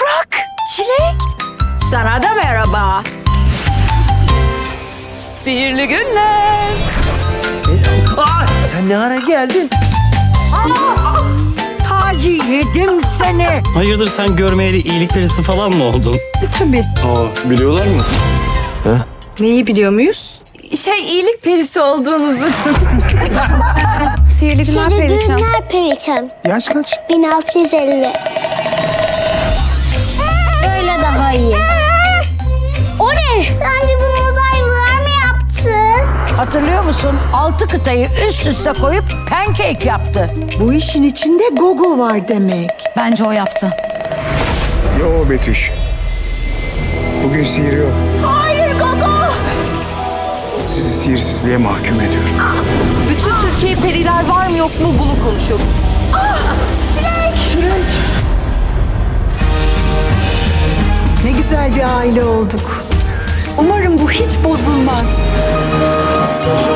Yaprak. Çilek. Sana da merhaba. Sihirli günler. Aa, sen ne ara geldin? Taci yedim seni. Hayırdır sen görmeyeli iyilik perisi falan mı oldun? Tabii. Aa, biliyorlar mı? Neyi biliyor muyuz? Şey iyilik perisi olduğunuzu. Sihirli günler Sihirli perişan. günler perişan. Yaş kaç? 1650. Hatırlıyor musun? Altı kıtayı üst üste koyup pancake yaptı. Bu işin içinde gogo var demek. Bence o yaptı. Yo Betüş. Bugün sihir yok. Hayır Gogo. Sizi sihirsizliğe mahkum ediyorum. Bütün Türkiye periler var mı yok mu bunu konuşuyor. Ne güzel bir aile olduk. Umarım bu hiç bozulmaz. Christ.